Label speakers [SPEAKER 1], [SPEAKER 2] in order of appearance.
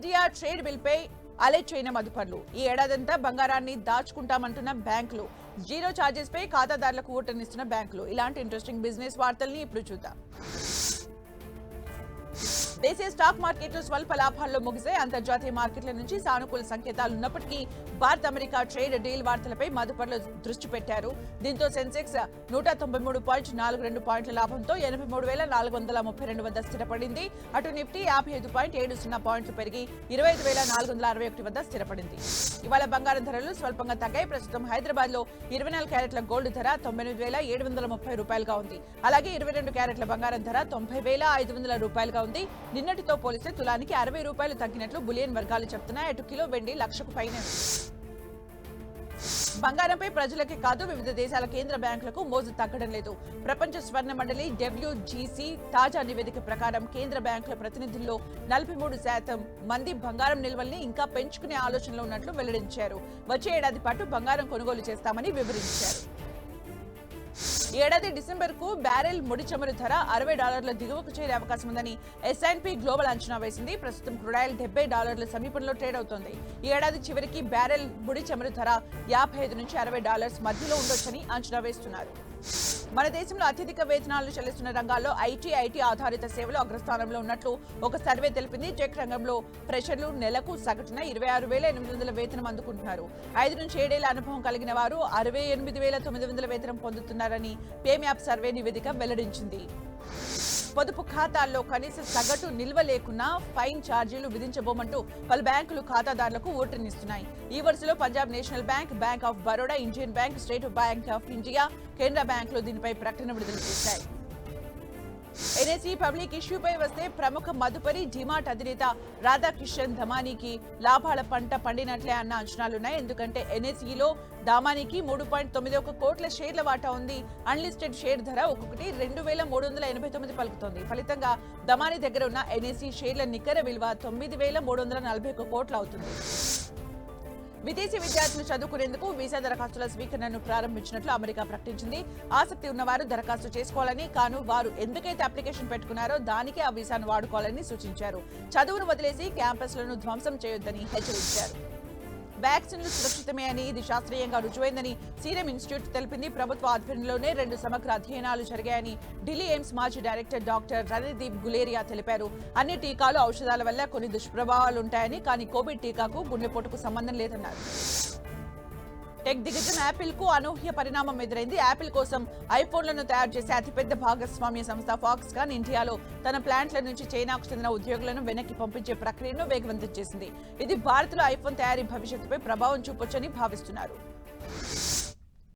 [SPEAKER 1] India trade bill పై alert చేయన మదుపర్లు. ఈ ఏడాదంతా బంగారాన్ని దాచుకుంటామంటున్న బ్యాంకులు. జీరో ఛార్జెస్పై ఖాతాదారులకు ఊటనిస్తున్న బ్యాంకులు. ఇలాంటి ఇంట్రెస్టింగ్ బిజినెస్ వార్తల్ని ఇప్పుడు చూద్దాం. దేశీయ స్టాక్ మార్కెట్లు స్వల్ప లాభాల్లో ముగిసే అంతర్జాతీయ మార్కెట్ల నుంచి సానుకూల సంకేతాలు ఉన్నప్పటికీ భారత్ అమెరికా ట్రేడ్ డీల్ వార్తలపై మదుపర్లు దృష్టి పెట్టారు. దీంతో సెన్సెక్స్ నూట తొంభై మూడు పాయింట్ నాలుగు రెండు పాయింట్ల లాభంతో ఎనభై మూడు వేల నాలుగు వందల ముప్పై రెండు వద్ద స్థిరపడింది. అటు నిఫ్టీ యాభై ఐదు పాయింట్ ఏడు సున్నా పాయింట్లు పెరిగి ఇరవై ఐదు వేల నాలుగు వందల అరవై ఒకటి వద్ద స్థిరపడింది. ఇవాళ బంగారం ధరలు స్వల్పంగా తగ్గాయి. ప్రస్తుతం హైదరాబాద్లో ఇరవై నాలుగు క్యారెట్ల గోల్డ్ ధర తొంభై ఎనిమిది వేల ఏడు వందల ముప్పై రూపాయలుగా ఉంది. అలాగే ఇరవై రెండు క్యారెట్ల బంగారం ధర తొంభై వేల ఐదు వందల రూపాయలుగా ఉంది. నిన్నటితో పోలిస్తే తులానికి అరవై రూపాయలు తగ్గినట్లు బులియన్ వర్గాలు చెప్తున్నాయి. అటు కిలో వెండి లక్షకు పైన బంగారంపై ప్రజలకే కాదు వివిధ దేశాల కేంద్ర బ్యాంకులకు మోజు తగ్గడం లేదు. ప్రపంచ స్వర్ణ మండలి డబ్ల్యూజీసీ తాజా నివేదిక ప్రకారం కేంద్ర బ్యాంకుల ప్రతినిధుల్లో నలభై మూడు శాతం మంది బంగారం నిల్వల్ని ఇంకా పెంచుకునే ఆలోచనలో ఉన్నట్లు వెల్లడించారు. వచ్చే ఏడాది పాటు బంగారం కొనుగోలు చేస్తామని వివరించారు. ఏడాది డిసెంబర్కు బ్యారెల్ ముడి చమురు ధర అరవై డాలర్ల దిగువకు చేరే అవకాశం ఉందని ఎస్ఐన్పి గ్లోబల్ అంచనా వేసింది. ప్రస్తుతం క్రుడాయిల్ డెబ్బై డాలర్ల సమీపంలో ట్రేడ్ అవుతోంది. ఈ ఏడాది చివరికి బ్యారెల్ ముడి చమురు ధర యాభై ఐదు నుంచి అరవై డాలర్స్ మధ్యలో ఉండొచ్చని అంచనా వేస్తున్నారు. మన దేశంలో అత్యధిక వేతనాలు చెల్లిస్తున్న రంగాల్లో ఐటీ ఐటీ ఆధారిత సేవలు అగ్రస్థానంలో ఉన్నట్లు ఒక సర్వే తెలిపింది. టెక్ రంగంలో ప్రెషర్లు నెలకు సగటున ఇరవై ఆరు వేల ఎనిమిది వందల వేతనం అందుకుంటున్నారు. ఐదు నుంచి ఏడేళ్ళ అనుభవం కలిగిన వారు అరవై ఎనిమిది వేల తొమ్మిది వందల వేతనం పొందుతున్నారని పేమ్యాప్ సర్వే నివేదిక వెల్లడించింది. పొదుపు ఖాతాల్లో కనీస సగటు నిల్వ లేకున్నా ఫైన్ ఛార్జీలు విధించబోమంటూ పలు బ్యాంకులు ఖాతాదారులకు ఓటర్నిస్తున్నాయి ఈ వరుసలో Punjab national bank bank of Baroda Indian bank state bank of India కేంద్ర బ్యాంకులు దీనిపై ప్రకటన విడుదల చేశాయి. ఎన్ఎస్ఈ పబ్లిక్ ఇష్యూపై వస్తే ప్రముఖ మదుపరి డిమార్ట్ అధినేత రాధాకిషన్ ధమానికి లాభాల పంట పండినట్లే అన్న అంచనాలున్నాయి. ఎందుకంటే ఎన్ఎస్ఈలో దామానికి మూడు పాయింట్ తొమ్మిది ఒక కోట్ల షేర్ల వాటా ఉంది. అన్లిస్టెడ్ షేర్ ధర ఒక్కొక్కటి రెండు వేల మూడు వందల ఎనభై తొమ్మిది పలుకుతోంది. ఫలితంగా దమాని దగ్గర ఉన్న ఎన్ఎస్ఈ షేర్ల నికర విలువ తొమ్మిది వేల మూడు వందల నలభై ఒక కోట్లు అవుతుంది. విదేశీ విద్యార్థులు చదువుకునేందుకు వీసా దరఖాస్తుల స్వీకరణను ప్రారంభించినట్లు అమెరికా ప్రకటించింది. ఆసక్తి ఉన్నవారు దరఖాస్తు చేసుకోవాలని కాను వారు ఎందుకైతే అప్లికేషన్ పెట్టుకున్నారో దానికే ఆ వీసాను వాడుకోవాలని సూచించారు. చదువును వదిలేసి క్యాంపస్లను ధ్వంసం చేయొద్దని హెచ్చరించారు. వ్యాక్సిన్లు సురక్షితమే అని ఇది శాస్త్రీయంగా రుజువైందని సీరం ఇన్స్టిట్యూట్ తెలిపింది. ప్రభుత్వ ఆధ్వర్యంలోనే రెండు సమగ్ర అధ్యయనాలు జరిగాయని ఢిల్లీ ఎయిమ్స్ మాజీ డైరెక్టర్ డాక్టర్ రణదీప్ గులేరియా తెలిపారు. అన్ని టీకాలు ఔషధాల వల్ల కొన్ని దుష్ప్రభావాలు ఉంటాయని కానీ కోవిడ్ టీకాకు గుండెపోటుకు సంబంధం లేదన్నారు. టెక్ దిగ్గజం యాపిల్కు అనూహ్య పరిణామం ఎదురైంది. యాపిల్ కోసం ఐఫోన్లను తయారు చేసే అతిపెద్ద భాగస్వామ్య సంస్థ ఫాక్స్కాన్ ఇండియాలో తన ప్లాంట్ల నుంచి చైనాకు చెందిన ఉద్యోగులను వెనక్కి పంపించే ప్రక్రియను వేగవంతం చేసింది. ఇది భారత్లో ఐఫోన్ తయారీ భవిష్యత్తుపై ప్రభావం చూపొచ్చని భావిస్తున్నారు.